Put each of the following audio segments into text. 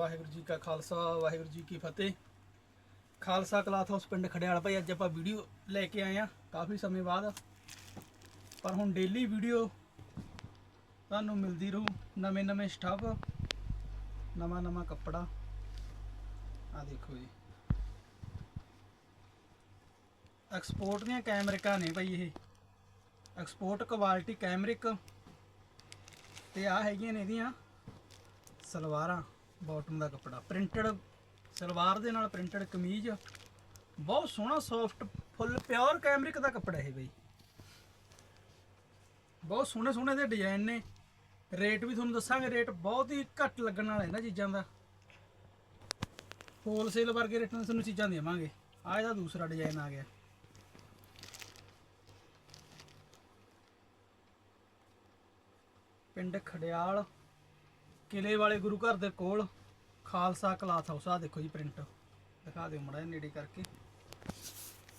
ਵਾਹਿਗੁਰੂ ਜੀ ਕਾ ਖਾਲਸਾ, ਵਾਹਿਗੁਰੂ ਜੀ ਕੀ ਫਤਿਹ। Khalsa cloth house ਪਿੰਡ ਖੜਿਆਲ ਭਾਈ, ਅੱਜ ਆਪਾਂ ਵੀਡੀਓ ਲੈ ਕੇ ਆਏ ਆ ਕਾਫੀ ਸਮੇਂ ਬਾਅਦ। ਪਰ ਹੁਣ ਡੇਲੀ ਵੀਡੀਓ ਤੁਹਾਨੂੰ ਮਿਲਦੀ ਰਹੂ, ਨਵੇਂ ਨਵੇਂ ਸਟਾਫ ਨਵਾਂ ਨਵਾਂ ਕੱਪੜਾ। ਆ ਦੇਖੋ ਜੀ। ਐਕਸਪੋਰਟ ਦੀਆਂ ਕੈਮਰਿਕਾਂ ਨੇ ਭਾਈ ਇਹ। Export quality cambric. ਤੇ ਆ ਹੈਗੀਆਂ ਨੇ ਇਹਦੀਆਂ ਸਲਵਾਰਾਂ। ਬਾਟਮ ਦਾ ਕੱਪੜਾ। ਪ੍ਰਿੰਟਡ ਸਲਵਾਰ ਦੇ ਨਾਲ ਪ੍ਰਿੰਟਡ ਕਮੀਜ਼। ਬਹੁਤ ਸੋਹਣਾ ਸੌਫਟ ਫੁੱਲ ਪਿਓਰ ਕੈਮਰਿਕ ਦਾ ਕੱਪੜਾ ਇਹ ਬਈ। ਬਹੁਤ ਸੋਹਣੇ ਸੋਹਣੇ ਦੇ ਡਿਜ਼ਾਈਨ ਨੇ। ਰੇਟ ਵੀ ਤੁਹਾਨੂੰ ਦੱਸਾਂਗੇ, ਰੇਟ ਬਹੁਤ ਹੀ ਘੱਟ ਲੱਗਣ ਵਾਲਾ ਇਹਨਾਂ ਚੀਜ਼ਾਂ ਦਾ। ਹੋਲਸੇਲ ਵਰਗੇ ਰੇਟਾਂ 'ਤੇ ਤੁਹਾਨੂੰ ਚੀਜ਼ਾਂ ਦੇਵਾਂਗੇ। ਆ ਇਹਦਾ ਦੂਸਰਾ ਡਿਜ਼ਾਈਨ ਆ ਗਿਆ। ਪਿੰਡ ਖੜਿਆਲ। ਕਿਲੇ ਵਾਲੇ ਗੁਰੂ ਘਰ ਦੇ ਕੋਲ ਖਾਲਸਾ ਕਲਾਥ ਹਾਊਸ ਆ ਦੇਖੋ ਜੀ ਪ੍ਰਿੰਟ। ਦਿਖਾ ਦਿਓ ਮੜਾ ਨੇੜੇ ਕਰਕੇ।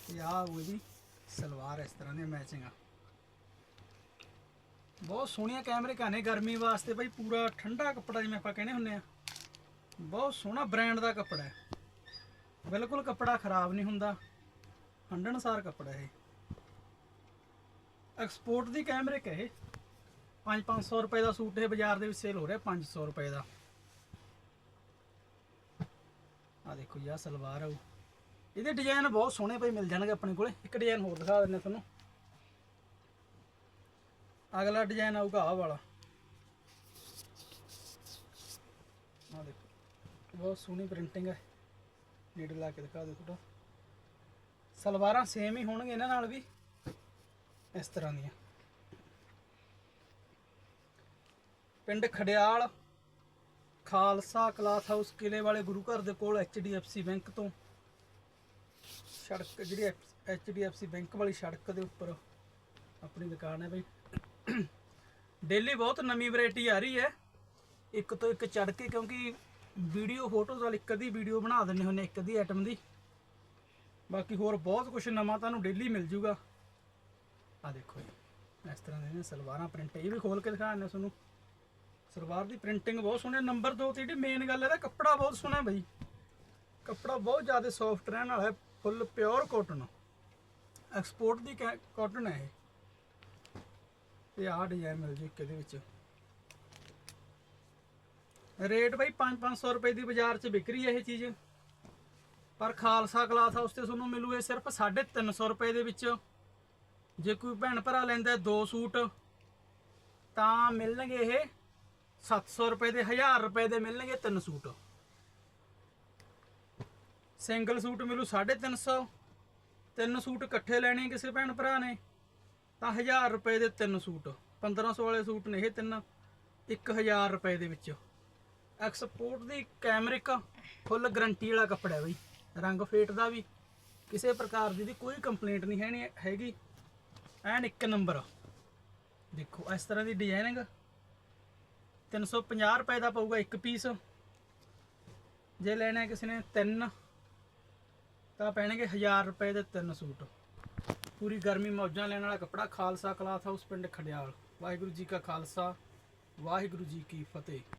ਤੇ ਆ ਉਹ ਜੀ ਸਲਵਾਰ ਇਸ ਤਰ੍ਹਾਂ ਦੀ ਮੈਚਿੰਗ ਆ। ਬਹੁਤ ਸੋਹਣੀਆਂ ਕੈਮਰੇ ਕਾਨੇ ਗਰਮੀ ਵਾਸਤੇ ਬਈ, ਪੂਰਾ ਠੰਡਾ ਕੱਪੜਾ ਜਿਵੇਂ ਆਪਾਂ ਕਹਿੰਦੇ ਹੁੰਨੇ ਆ। ਬਹੁਤ ਸੋਹਣਾ ਬ੍ਰਾਂਡ ਦਾ ਕੱਪੜਾ ਹੈ। ਬਿਲਕੁਲ ਕੱਪੜਾ ਖਰਾਬ ਨਹੀਂ ਹੁੰਦਾ। ਹੰਡਣਸਾਰ ਕੱਪੜਾ ਇਹ। ਐਕਸਪੋਰਟ ਦੀ ਕੈਮਰੇ ਕਹੇ। 5-500 ਰੁਪਏ ਦਾ ਸੂਟ ਇਹ ਬਾਜ਼ਾਰ ਦੇ ਵਿੱਚ ਸੇਲ ਹੋ ਰਿਹਾ 500 ਰੁਪਏ ਦਾ। ਆ ਦੇਖੋ ਜੀ, ਆਹ ਸਲਵਾਰ ਆਉ ਇਹਦੇ ਡਿਜ਼ਾਈਨ ਬਹੁਤ ਸੋਹਣੇ ਭਾਈ, ਮਿਲ ਜਾਣਗੇ ਆਪਣੇ ਕੋਲੇ। ਇੱਕ ਡਿਜ਼ਾਈਨ ਹੋਰ ਦਿਖਾ ਦਿੰਦੇ ਤੁਹਾਨੂੰ। ਅਗਲਾ ਡਿਜ਼ਾਈਨ ਆਊਗਾ ਆਹ ਵਾਲਾ। ਆ ਦੇਖੋ, ਬਹੁਤ ਸੋਹਣੀ ਪ੍ਰਿੰਟਿੰਗ ਹੈ ਨੀਡ ਲਾ ਕੇ ਦਿਖਾ ਦਿਓ ਥੋੜਾ ਸਲਵਾਰਾਂ ਸੇਮ ਹੀ ਹੋਣਗੇ ਇਹਨਾਂ ਨਾਲ ਵੀ, ਇਸ ਤਰ੍ਹਾਂ ਦੀਆਂ। ਪਿੰਡ ਖੜਿਆਲ, ਖਾਲਸਾ ਕਲਾਥ ਹਾਊਸ ਕਿਲੇ ਵਾਲੇ ਗੁਰੂ ਘਰ ਦੇ ਕੋਲ HDFC ਬੈਂਕ ਤੋਂ। ਸੜਕ ਜਿਹੜੀ HDFC ਬੈਂਕ ਵਾਲੀ ਸੜਕ ਦੇ ਉੱਪਰ ਆਪਣੀ ਦੁਕਾਨ ਹੈ ਬਈ। ਡੇਲੀ ਬਹੁਤ ਨਵੀਂ ਵੈਰਾਈਟੀ ਆ ਰਹੀ ਹੈ। ਇੱਕ ਤੋਂ ਇੱਕ ਚੜ ਕੇ ਕਿਉਂਕਿ ਵੀਡੀਓ, ਫੋਟੋਜ਼ ਵਾਲੀ ਇੱਕ ਅੱਧੀ ਵੀਡੀਓ ਬਣਾ ਦਿੰਦੇ ਹੁੰਨੇ ਇੱਕ ਅੱਧੀ ਆਈਟਮ ਦੀ। ਬਾਕੀ ਹੋਰ ਬਹੁਤ ਕੁਝ ਨਵਾਂ ਤੁਹਾਨੂੰ ਡੇਲੀ ਮਿਲ ਜੂਗਾ। ਆ ਦੇਖੋ ਜੀ, ਇਸ ਤਰ੍ਹਾਂ ਦੇ ਨੇ, ਸਲਵਾਰਾਂ ਪ੍ਰਿੰਟ ਇਹ ਵੀ ਖੋਲ ਕੇ ਦਿਖਾਉਂਦੇ ਤੁਹਾਨੂੰ। ਸਲਵਾਰ ਦੀ ਪ੍ਰਿੰਟਿੰਗ ਬਹੁਤ ਸੋਹਣੀ ਨੰਬਰ 2 ਤੇ ਜਿਹੜੀ ਮੇਨ ਗੱਲ ਇਹਦਾ ਕੱਪੜਾ ਬਹੁਤ ਸੋਹਣਾ ਹੈ ਬਈ। ਕੱਪੜਾ ਬਹੁਤ ਜ਼ਿਆਦਾ ਸੌਫਟ ਰਹਿਣ ਵਾਲਾ ਹੈ ਫੁੱਲ ਪਿਓਰ ਕਾਟਨ ਐਕਸਪੋਰਟ ਦੀ ਕਾਟਨ ਹੈ ਇਹ। ਤੇ ਆਹ ਡਿਜ਼ਾਈਨ ਮਿਲ ਜੂ ਇੱਕ ਇਹਦੇ ਵਿੱਚ। ਰੇਟ ਬਈ 5-500 ਰੁਪਏ ਦੀ ਬਾਜ਼ਾਰ 'ਚ ਵਿਕਰੀ ਹੈ ਇਹ ਚੀਜ਼। ਪਰ ਖਾਲਸਾ ਕਲਾਸ ਹਾਊਸ ਤੇ ਤੁਹਾਨੂੰ ਮਿਲੂ ਇਹ ਸਿਰਫ 350 ਰੁਪਏ ਦੇ ਵਿੱਚ। ਜੇ ਕੋਈ ਭੈਣ ਭਰਾ ਲੈਂਦਾ ਦੋ ਸੂਟ, ਤਾਂ ਮਿਲਣਗੇ ਇਹ 700 ਰੁਪਏ ਦੇ 1000 ਰੁਪਏ ਦੇ ਮਿਲਣਗੇ ਤਿੰਨ ਸੂਟ। ਸਿੰਗਲ ਸੂਟ ਮਿਲੂ 350 ਤਿੰਨ ਸੂਟ ਇਕੱਠੇ ਲੈਣੇ ਕਿਸੇ ਭੈਣ ਭਰਾ ਨੇ, ਤਾਂ 1000 ਰੁਪਏ ਦੇ ਤਿੰਨ ਸੂਟ। 1500 ਵਾਲੇ ਸੂਟ ਨੇ ਇਹ ਤਿੰਨ 1000 ਰੁਪਏ ਦੇ ਵਿੱਚ। ਐਕਸਪੋਰਟ ਦੀ ਕੈਮਰਿਕ ਫੁੱਲ ਗਰੰਟੀ ਵਾਲਾ ਕੱਪੜਾ ਹੈ ਬਈ। ਰੰਗ ਫੇਟ ਦਾ ਵੀ, ਕਿਸੇ ਪ੍ਰਕਾਰ ਦੀ ਕੋਈ ਕੰਪਲੇਂਟ ਨਹੀਂ ਹੈਣੀ, ਹੈਗੀ। ਐਨ ਇੱਕ ਨੰਬਰ। ਦੇਖੋ, ਇਸ ਤਰ੍ਹਾਂ ਦੀ ਡਿਜ਼ਾਈਨਿੰਗ 350 ਰੁਪਏ ਦਾ ਪਊਗਾ ਇੱਕ ਪੀਸ। ਜੇ ਲੈਣਾ ਕਿਸੇ ਨੇ ਤਿੰਨ, ਤਾਂ ਪੈਣਗੇ 1000 ਰੁਪਏ ਦੇ ਤਿੰਨ ਸੂਟ। ਪੂਰੀ ਗਰਮੀ ਮੌਜਾਂ ਲੈਣ ਵਾਲਾ ਕੱਪੜਾ ਖਾਲਸਾ ਕਲਾਥ ਹਾਊਸ ਪਿੰਡ ਖੜਿਆਲ ਵਾਹਿਗੁਰੂ ਜੀ ਕਾ ਖਾਲਸਾ, ਵਾਹਿਗੁਰੂ ਜੀ ਕੀ ਫਤਿਹ।